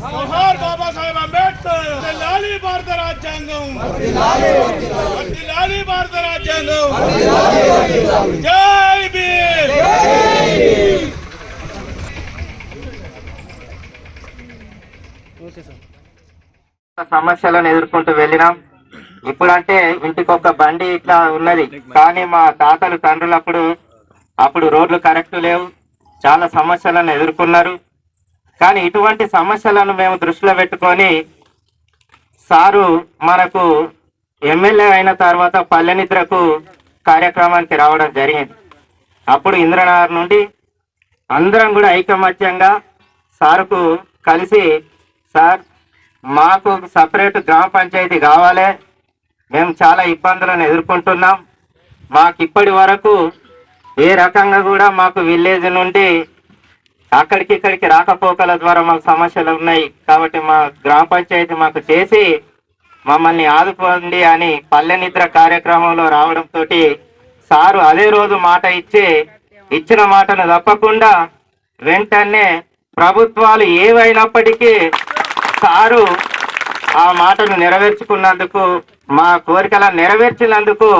జోహార్ బాబాసాహెబ్ అంబేద్కర్ లాలి భారత రాజ్యాంగం. లాలి భారత రాజ్యాంగం. జై భీమ్. సమస్యలను ఎదుర్కొంటూ వెళ్ళినాం. ఇప్పుడంటే ఇంటికి ఒక బండి ఇట్లా ఉన్నది. కానీ మా తాతలు తండ్రులప్పుడు అప్పుడు రోడ్లు కరెక్ట్ లేవు. చాలా సమస్యలను ఎదుర్కొన్నారు. కానీ ఇటువంటి సమస్యలను మేము దృష్టిలో పెట్టుకొని సారు మనకు ఎమ్మెల్యే అయిన తర్వాత పల్లెనిద్రకు కార్యక్రమానికి రావడం జరిగింది. అప్పుడు ఇంద్రనగర్ నుండి అందరం కూడా ఐకమత్యంగా సార్కు కలిసి సార్ మాకు సపరేట్ గ్రామ పంచాయతీ కావాలి. మేము చాలా ఇబ్బందులను ఎదుర్కొంటున్నాం. మాకు ఇప్పటి వరకు ఏ రకంగా కూడా మాకు విలేజ్ నుండి అక్కడికి ఇక్కడికి రాకపోకల ద్వారా మాకు సమస్యలు ఉన్నాయి. కాబట్టి మా గ్రామ పంచాయతీ మాకు చేసి మమ్మల్ని ఆదుకోండి అని పల్లె నిద్ర కార్యక్రమంలో రావడంతో సారు అదే రోజు మాట ఇచ్చి ఇచ్చిన మాటను తప్పకుండా వెంటనే ప్రభుత్వాలు ఏవైనప్పటికీ సారు ఆ మాటను నెరవేర్చుకున్నందుకు మా కోరికలను నెరవేర్చినందుకు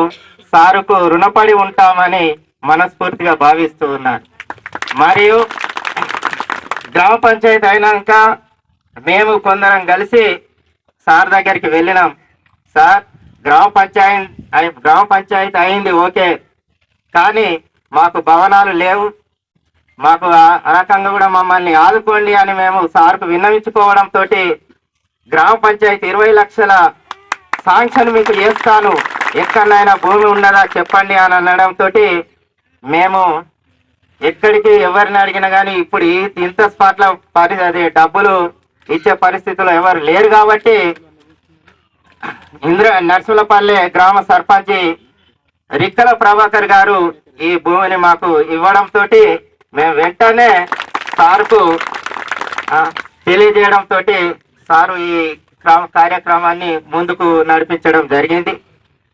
సారుకు రుణపడి ఉంటామని మనస్ఫూర్తిగా భావిస్తూ ఉన్నాను. మరియు గ్రామ పంచాయతీ అయినాక మేము కొందరం కలిసి సార్ దగ్గరికి వెళ్ళినాం. సార్ గ్రామ పంచాయతీ గ్రామ పంచాయతీ అయింది ఓకే. కానీ మాకు భవనాలు లేవు. మాకు ఆ- ఆ రకంగా కూడా మమ్మల్ని ఆదుకోండి అని మేము సార్కు విన్నవించుకోవడంతో గ్రామ పంచాయతీ ఇరవై లక్షల శాంక్షన్ మీకు చేస్తాను. ఎక్కడైనా భూమి ఉన్నదా చెప్పండి అని అనడంతో మేము ఎక్కడికి ఎవరిని అడిగినా కానీ ఇప్పుడు ఈ ఇంత స్పాట్ల పరి అది డబ్బులు ఇచ్చే పరిస్థితిలో ఎవరు లేరు కాబట్టి ఇంద్ర నర్సులపల్లె గ్రామ సర్పంచి రిక్కల ప్రభాకర్ గారు ఈ భూమిని మాకు ఇవ్వడంతో మేము వెంటనే సార్కు తెలియజేయడం తెలియజేయడంతో సారు ఈ కార్యక్రమాన్ని ముందుకు నడిపించడం జరిగింది.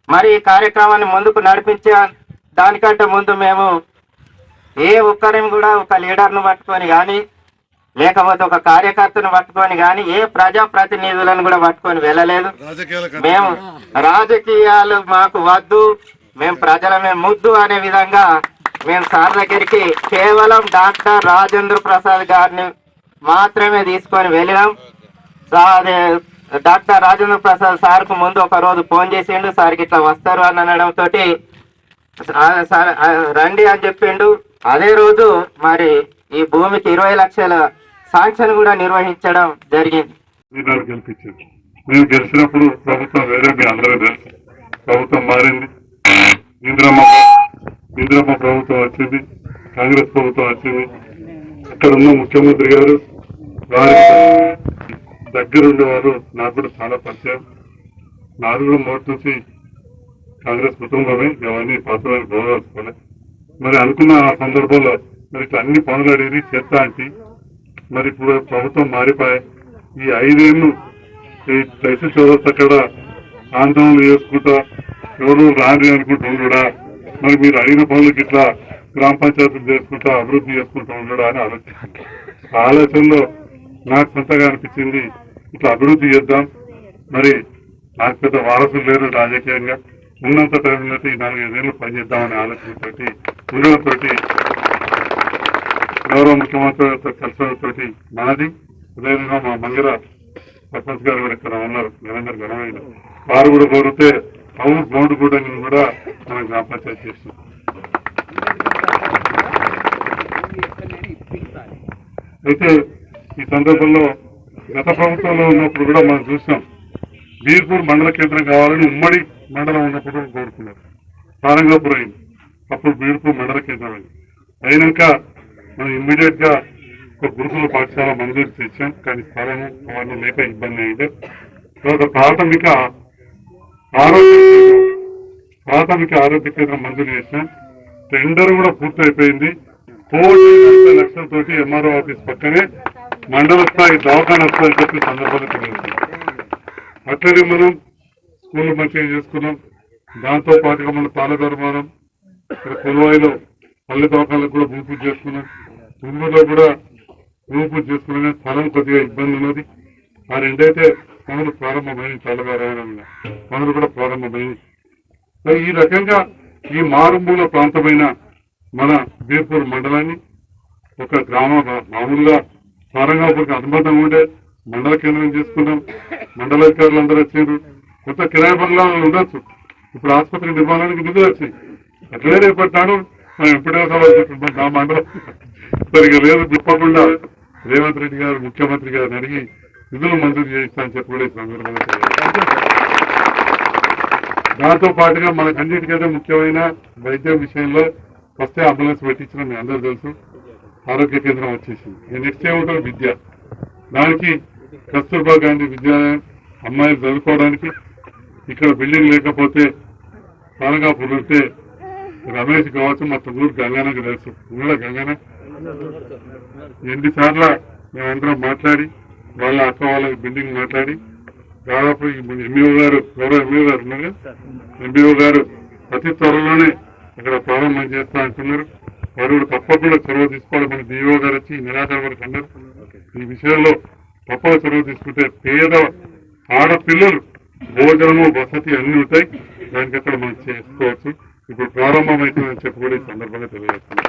మరి ఈ కార్యక్రమాన్ని ముందుకు నడిపించే దానికంటే ముందు మేము ఏ ఒక్కరిని కూడా ఒక లీడర్ను పట్టుకొని కానీ లేకపోతే ఒక కార్యకర్తను పట్టుకొని కానీ ఏ ప్రజా ప్రతినిధులను కూడా పట్టుకొని వెళ్ళలేదు. మేము రాజకీయాలు మాకు వద్దు మేము ప్రజలమే ముద్దు అనే విధంగా మేము సార్ దగ్గరికి కేవలం డాక్టర్ రాజేంద్ర ప్రసాద్ గారిని మాత్రమే తీసుకొని వెళ్ళినాం. సా- అదే డాక్టర్ రాజేంద్ర ప్రసాద్ సార్కు ముందు ఒక రోజు ఫోన్ చేసిండు సార్కి ఇట్లా వస్తారు అని అనడంతో సార్ రండి అని చెప్పిండు. అదే రోజు మరి ఈ భూమికి ఇరవై లక్షల శాంక్షన్ కూడా నిర్వహించడం జరిగింది. మీరు గెలిపించారు. మీరు గెలిచినప్పుడు ప్రభుత్వం వేరే మీ అందరూ తెలుసు. ప్రభుత్వం మారింది. ఇంద్రమ్మ ఇంద్రమ్మ ప్రభుత్వం వచ్చింది. కాంగ్రెస్ ప్రభుత్వం వచ్చింది. ఇక్కడ ఉన్న ముఖ్యమంత్రి గారు వారి దగ్గరుండేవారు నాకు కూడా చాలా పరిచయం. నాలుగు మొదటి నుంచి కాంగ్రెస్ కుటుంబమే ఇవన్నీ పాత్రలను గౌరవించుకోలేదు మరి అనుకున్న ఆ సందర్భంలో మరి ఇట్లా అన్ని పనులు అడిగి చేస్తా అంటే మరి ఇప్పుడు ప్రభుత్వం మారిపోయాయి ఈ ఐదేళ్ళు ఈ దశ చౌరస్ అక్కడ ఆందోళనలు చేసుకుంటా ఎవరు రాని అనుకుంటూ ఉండడా మరి మీరు అడిగిన పనులకి ఇట్లా గ్రామ పంచాయతీలు చేసుకుంటా అభివృద్ధి చేసుకుంటూ ఉండడా అని ఆలోచన. ఆ ఆలోచనలో నాకు సొంతగా అనిపించింది ఇట్లా అభివృద్ధి చేద్దాం. మరి నాకు పెద్ద వారసులు లేరు రాజకీయంగా. ఉన్నంత టైంలో ఈ నాలుగైదేళ్ళు పనిచేద్దామనే ఆలోచనతోటి ఉండడంతో గౌరవ ముఖ్యమంత్రితో కలిసడంతో మనది అదేవిధంగా మా మంగళ సర్పంచ్ గారు కూడా ఇక్కడ ఉన్నారు ఘనంగా ఘనమైన. వారు కూడా కోరితే అవును బౌండ్ కూడా కూడా మనం గ్రామ పంచాయతీ చేస్తాం అయితే ఈ సందర్భంలో గత ప్రభుత్వంలో ఉన్నప్పుడు కూడా మనం చూసాం బీర్పూర్ మండల కేంద్రం కావాలని ఉమ్మడి మండలం ఉన్నప్పుడు కోరుకున్నారు సారంగాపురం అయింది అప్పుడు బీర్పూర్ మండల కేంద్రం అయినాక మనం ఇమ్మీడియట్గా ఒక గురుకుల పాఠశాల మంజూరు చేశాం. కానీ స్థలము అవన్నీ లేక ఇబ్బంది అయింది. తర్వాత ప్రాథమిక ఆరోగ్య ప్రాథమిక ఆరోగ్య కేంద్రం మంజూరు చేశాం. టెండర్ కూడా పూర్తయిపోయింది. కోటి నలభై లక్షలతోటి ఎంఆర్ఓ ఆఫీస్ పక్కనే మండల స్థాయి దవాఖాన వస్తుందని చెప్పి సందర్భంగా తెలియజేస్తాం అట్లనే మనం స్కూల్ మంచిగా చేసుకున్నాం. దాంతో పాటుగా మన పాలధర్మానం ఇక్కడ కొలువాయిలో పల్లె తోకాలకు కూడా భూమి పూజ చేసుకున్నాం. తుంగులో కూడా భూమి పూజ చేసుకున్నాం కానీ స్థలం కొద్దిగా ఇబ్బంది ఉన్నది. ఆ రెండైతే పనులు ప్రారంభమైంది చల్లగారైన పనులు కూడా ప్రారంభమైంది సో ఈ రకంగా ఈ మారుమూల ప్రాంతమైన మన బీర్పూర్ మండలాన్ని ఒక గ్రామ మామూలుగా సారంగాపూర్కి అనుబంధంగా ఉండే మండల కేంద్రం చేసుకున్నాం. మండలాధికారులు అందరూ వచ్చారు కొత్త కిరాయి బంగ్లాలు ఉండొచ్చు. ఇప్పుడు ఆసుపత్రి నిర్మాణానికి నిధులు వచ్చింది అట్లే రేపటి మనం ఎప్పుడే సభ నా మండలం సరిగ్గా లేదు చెప్పకుండా రేవంత్ రెడ్డి గారు ముఖ్యమంత్రి గారిని అడిగి నిధులు మంజూరు చేయిస్తానని చెప్పి కూడా దాంతో పాటుగా మనకు ముఖ్యమైన వైద్యం విషయంలో ఫస్టే అంబులెన్స్ పెట్టించిన మీ అందరూ తెలుసు. ఆరోగ్య కేంద్రం వచ్చేసింది. నెక్స్ట్ ఏముంటుంది? విద్య. దానికి కస్తూర్బా గాంధీ విద్యాలయం అమ్మాయిలు చదువుకోవడానికి ఇక్కడ బిల్డింగ్ లేకపోతే తారగాపూర్ ఉంటే రమేష్ కావచ్చు మా తుమ్మూరు గంగానకు తెలుసు కూడా గంగాన ఎన్నిసార్లు మేమందరం మాట్లాడి వాళ్ళ అక్క వాళ్ళకి బిల్డింగ్ మాట్లాడి దాదాపు ఎంబీఓ గారు గౌరవ ఎంబీఓ గారు ఉన్నారు ఎంబీఓ గారు అతి త్వరలోనే ఇక్కడ ప్రారంభం చేస్తా అంటున్నారు. వారు కూడా తప్పకుండా చొరవ తీసుకోవాలి. మన డిఓ గారు వచ్చి నిరాకరణ వరకు అన్నారు ఈ విషయంలో తప్పక చొరవ తీసుకుంటే పేద ఆడపిల్లలు భోజనము వసతి అన్ని ఉంటాయి. దానికి అక్కడ మనం చేసుకోవచ్చు. ఇప్పుడు ప్రారంభం అవుతుందని చెప్పి కూడా ఈ సందర్భంగా తెలియజేస్తున్నాం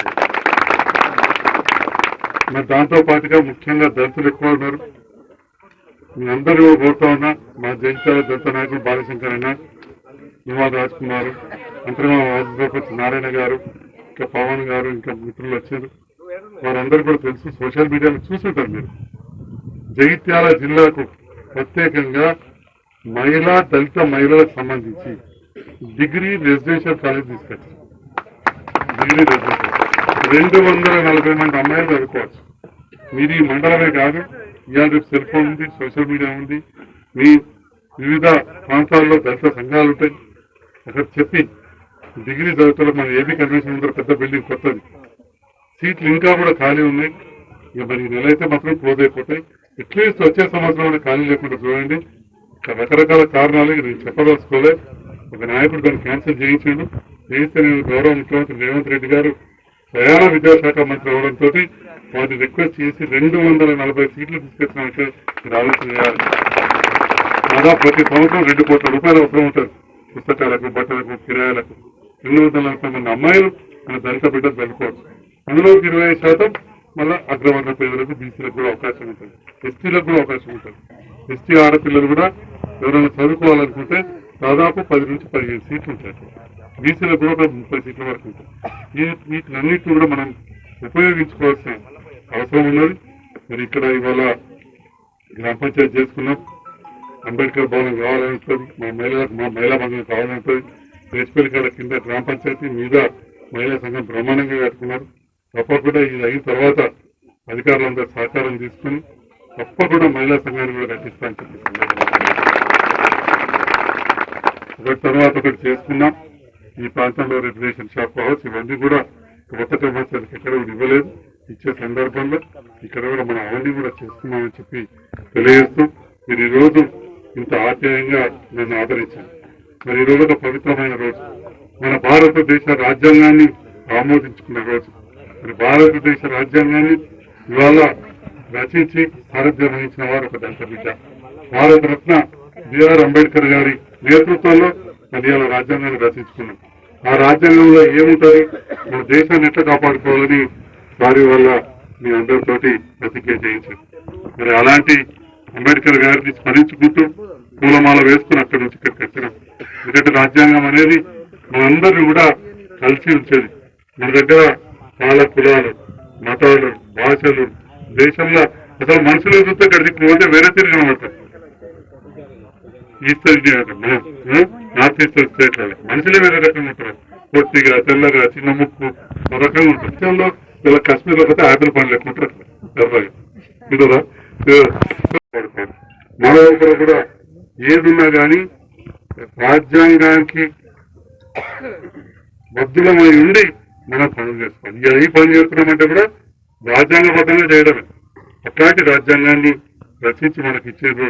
మరి దాంతో పాటుగా ముఖ్యంగా దళితులు ఎక్కువ ఉన్నారు. మీ అందరూ కోరుతా ఉన్నా మా జయించాల దళిత నాయకులు బాలశంకర్ అన్న నివాద్ రాజ్ కుమార్ అంతర్మా నారాయణ గారు ఇంకా పవన్ గారు ఇంకా మిత్రులు వచ్చారు. వారందరూ కూడా తెలుసు సోషల్ మీడియాలో చూసుంటారు మీరు. జగిత్యాల జిల్లాకు ప్రత్యేకంగా మహిళా దళిత మహిళలకు సంబంధించి డిగ్రీ రెసిడెన్షియల్ కాలేజ్ తీసుకొచ్చారు. Degree residential. రెండు వందల నలభై మంది అమ్మాయిలు చదువుకోవచ్చు. మీరు ఈ మండలమే కాదు ఇవాళ రేపు సెల్ ఫోన్ ఉంది సోషల్ మీడియా ఉంది. మీ వివిధ ప్రాంతాల్లో దళిత సంఘాలు ఉంటాయి. అక్కడ చెప్పి డిగ్రీ చదువుతున్న మన ఏపీ కన్వెన్షన్ ముందర పెద్ద బిల్డింగ్ కొత్తది. సీట్లు ఇంకా కూడా ఖాళీ ఉన్నాయి. ఇక మరి నెల అయితే మాత్రం క్లోజ్ అయిపోతాయి. అట్లీస్ట్ వచ్చే సంవత్సరం ఖాళీ లేకుండా చూడండి. రకరకాల కారణాలు నేను చెప్పదలుచుకోలే ఒక నాయకుడు దాన్ని క్యాన్సిల్ చేయించాడు. చేయిస్తే నేను గౌరవ ముఖ్యమంత్రి రేవంత్ రెడ్డి గారు ప్రయాణ విద్యాశాఖ మంత్రి అవడంతో వారిని రిక్వెస్ట్ చేసి రెండు వందల నలభై సీట్లు తీసుకొచ్చినట్టు మీరు ఆలోచన చేయాలి. దాదాపు ప్రతి సంవత్సరం రెండు కోట్ల రూపాయలు అవసరం ఉంటుంది. పుస్తకాలకు బట్టలకు కిరాయాలకు. రెండు వందల నలభై మంది అమ్మాయిలు మన దళిత బిడ్డలు చదువుకోవచ్చు అందులో ఇరవై ఐదు శాతం మళ్ళీ అగ్రవర్ణ పేదలకు బీసీలకు కూడా అవకాశం ఉంటుంది. ఎస్టీలకు కూడా అవకాశం ఉంటుంది. ఎస్టీ ఆడపిల్లలు కూడా ఎవరైనా చదువుకోవాలనుకుంటే దాదాపు పది నుంచి పదిహేను సీట్లు ఉంటాయి. బీసీలకు కూడా ముప్పై సీట్ల వరకు ఉంటాయి. ఈ వీటినన్నిటిని కూడా మనం ఉపయోగించుకోవాల్సిన అవసరం ఉన్నది. మరి ఇక్కడ ఇవాళ గ్రామ పంచాయతీ చేసుకున్నాం. అంబేద్కర్ భవనం కావాలని ఉంటుంది. మా మహిళలకు మా మహిళా బంధువులు కావాలని ఉంటుంది. రేచిపల్లి కాడ కింద గ్రామ పంచాయతీ మీద మహిళా సంఘం బ్రహ్మాండంగా కట్టుకున్నారు. తప్పకుండా ఇది అయిన తర్వాత అధికారులందరూ సహకారం తీసుకుని తప్పకుండా మహిళా సంఘాన్ని కూడా కట్టిస్తామని చెప్పి ఒకటి తర్వాత ఒకటి చేసుకున్నాం ఈ ప్రాంతంలో రెగ్యులేషన్ షాప్ హౌస్ ఇవన్నీ కూడా కొత్త కమర్షియల్కి ఎక్కడ కూడా ఇవ్వలేదు. ఇచ్చే సందర్భంలో ఇక్కడ కూడా మనం అవన్నీ కూడా చేస్తున్నామని చెప్పి తెలియజేస్తూ మీరు ఈరోజు రోజు ఇంత ఆప్యాయంగా నన్ను ఆదరించాను మరి ఈ రోజు ఒక పవిత్రమైన రోజు. మన భారతదేశ రాజ్యాంగాన్ని ఆమోదించుకున్న రోజు. మరి భారతదేశ రాజ్యాంగాన్ని ఇవాళ రచించి సారథ్యం వహించిన వారు ఒక దళిత బిడ్డ భారత రత్న బిఆర్ అంబేద్కర్ గారి నేతృత్వంలో మరి రాజ్యాంగాన్ని రచించుకున్నాం. ఆ రాజ్యాంగంలో ఏముంటుంది? మన దేశాన్ని ఎట్లా కాపాడుకోవాలని వారి వల్ల మీ అందరితోటి ప్రతిజ్ఞ చేయించారు మరి అలాంటి అంబేద్కర్ గారిని స్మరించుకుంటూ పూలమాల వేసుకుని అక్కడి నుంచి ఇక్కడికి వచ్చినాం. ఎందుకంటే రాజ్యాంగం అనేది మనందరినీ కూడా కలిసి ఉంచేది. మన దగ్గర చాలా కులాలు మతాలు భాషలు దేశంలో అసలు మనుషులు చూస్తే ఇక్కడికి పోతే వేరే తిరిగి అనమాట ఈస్టర్ ఇండియా అంటే మనం ఆ? నార్త్ ఈస్టర్న్ స్టేట్ మనుషులే వేరే రకంగా ఉంటారు. పొట్టిగా తెల్లగా చిన్న ముక్కు ఒక రకంగా ఉంటారు. దేశంలో ఇలా కశ్మీర్లో పోతే ఆపిల్ పండ్లు ఎక్కువ ఉంటారు ఎర్రగా ఇదరా? మన దగ్గర కూడా ఏదున్నా కానీ రాజ్యాంగానికి బద్దులమై ఉండి మనం పనులు చేసుకోవాలి. ఇక ఈ పని చేస్తున్నామంటే కూడా రాజ్యాంగబద్ధంగా చేయడమే. అట్లాంటి రాజ్యాంగాన్ని రచించి మనకి ఇచ్చారు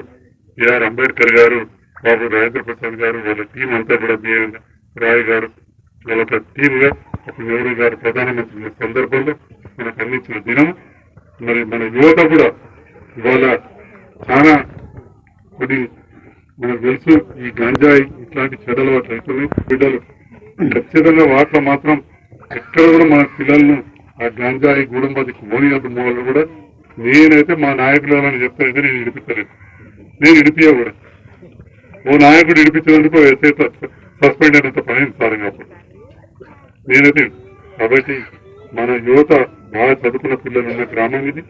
బిఆర్ అంబేద్కర్ గారు బాబు రాజేంద్ర ప్రసాద్ గారు వాళ్ళ టీం అంతా కూడా రాయ్ గారు వాళ్ళ టీమ్గా ఒక నెహ్రూ గారు ప్రధానమంత్రి సందర్భంలో మనకు అందించిన దినం. మరి మన యువత కూడా ఇవాళ చాలా కొన్ని మనకు తెలుసు ఈ గంజాయి ఇట్లాంటి చెడలు అట్లా అవుతున్నాయి బిడ్డలు ఖచ్చితంగా వాటిలో మాత్రం ఎక్కడ కూడా మన పిల్లలను ఆ గంజాయి గూడంబదికి మోనియద్దు మూలలో కూడా నేనైతే మా నాయకులు అని చెప్తానైతే నేను ఇడిపిస్తలేదు. నేను ఇడిపియా కూడా ఓ నాయకుడు ఇడిపించినందుకు ఎస్ఐ సస్పెండ్ అయినంత పని సార్ అప్పుడు నేనైతే కాబట్టి మన యువత బాగా చదువుకున్న పిల్లలు ఉన్న గ్రామం ఇది.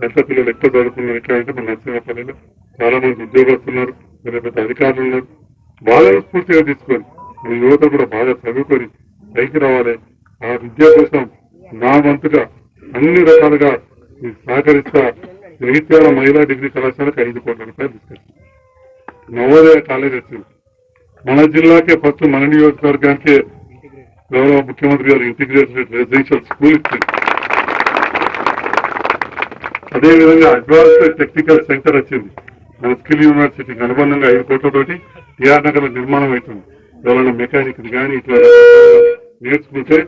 ఎంత పిల్లలు ఎక్కువ చదువుకున్నారు ఎట్లా అంటే మన నరసింహపల్లిలో చాలా మంది ఉద్యోగస్తున్నారు పెద్ద పెద్ద అధికారులు ఉన్నారు. బాగా స్ఫూర్తిగా తీసుకొని మన యువత కూడా బాగా చదువుకొని పైకి రావాలి. ఆ విద్య కోసం నా వంతుగా అన్ని రకాలుగా సహకరిస్తా జగిత్యాల మహిళా డిగ్రీ కళాశాలకు ఐదు కోట్ల రూపాయలు తీసుకొచ్చింది నవోదయ కాలేజ్ వచ్చింది. మన జిల్లాకే ఫస్ట్ మన నియోజకవర్గానికే గౌరవ ముఖ్యమంత్రి గారు ఇంటిగ్రేటెడ్ రెసిడెన్షియల్ స్కూల్ ఇచ్చింది. అదేవిధంగా అడ్వాన్స్డ్ టెక్నికల్ సెంటర్ వచ్చింది. మన స్కిల్ యూనివర్సిటీకి అనుబంధంగా ఐదు కోట్లతోటి టిఆర్ నగర్ నిర్మాణం అవుతుంది. ఎవరైనా మెకానిక్ కానీ ఇట్లా నేర్చుకుంటే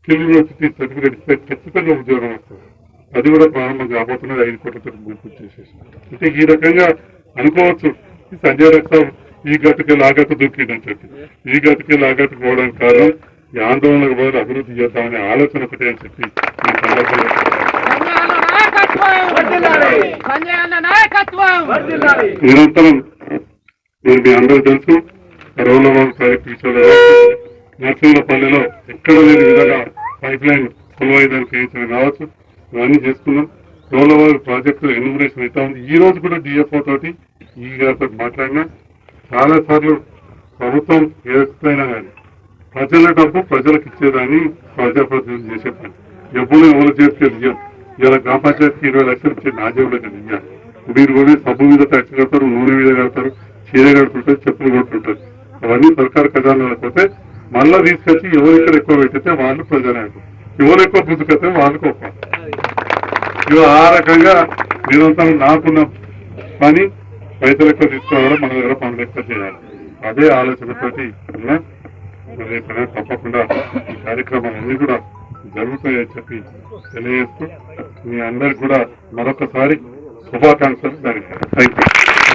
స్కిల్ యూనివర్సిటీ సర్టిఫికేట్ ఇస్తే ఖచ్చితంగా ఉద్యోగం వస్తుంది. అది కూడా ప్రారంభం కాబోతున్నది ఐదు కోట్లతో గుర్తు చేసేసి. అంటే ఈ రకంగా అనుకోవచ్చు. సంజయ్ రక్తం ఈ గట్టుకి లాగట్టు దూకిందని చెప్పి. ఈ గతకి నా గత పోవడానికి కారణం ఈ ఆందోళనకు బదులు అభివృద్ధి చేద్దామనే ఆలోచన ఒకటే అని చెప్పి ఈ సందర్భంగా నిరంతరం నేను మీ అందరూ తెలుసు రోలబాబు ప్రాజెక్ట్ విషయంలో నర్సింహపల్లిలో ఎక్కడ లేని విధంగా పైప్ లైన్ కొలువైదానికి వేయించడం కావచ్చు ఇవన్నీ చేసుకున్నాం. రోలబాబు ప్రాజెక్టులో ఎన్యూమరేషన్ అవుతా ఉంది. ఈ రోజు కూడా డిఎఫ్ఓ తోటి ఈ గారితో మాట్లాడినా చాలా సార్లు ప్రభుత్వం ఏదైనా కానీ ప్రజల డబ్బు ప్రజలకు ఇచ్చేదాన్ని ప్రజాప్రతినిధులు చేసే పని. ఎప్పుడు ఎవరు చేస్తే నిజం. ఇలా గ్రామ పంచాయతీకి ఇరవై లక్షలు ఇచ్చే నా జేబులో నిజం. మీరు కూడా సబ్బు మీద ట్యాక్స్ కడతారు నూనె మీద కడతారు చీర కడుతుంటారు చెప్పులు కొడుతుంటారు. అవన్నీ సర్కారు ఖజానాలకు పోతే మళ్ళా తీసుకొచ్చి ఎవరు ఇక్కడ ఎక్కువ పెట్టితే వాళ్ళు ప్రజానాయకులు. ఎవరు ఎక్కువ పుట్టుకొస్తే వాళ్ళు గొప్ప. ఇవి ఆ రకంగా నిరంతరం నాకున్న పని రైతులు ఎక్కువ మన దగ్గర పనులు ఎక్కువ చేయాలి? అదే ఆలోచనతోటి ఉన్నా మరి తప్పకుండా ఈ కార్యక్రమాలన్నీ కూడా జరుగుతాయని చెప్పి తెలియజేస్తూ మీ అందరికి కూడా మరొకసారి శుభాకాంక్షలు దానికి థ్యాంక్ యూ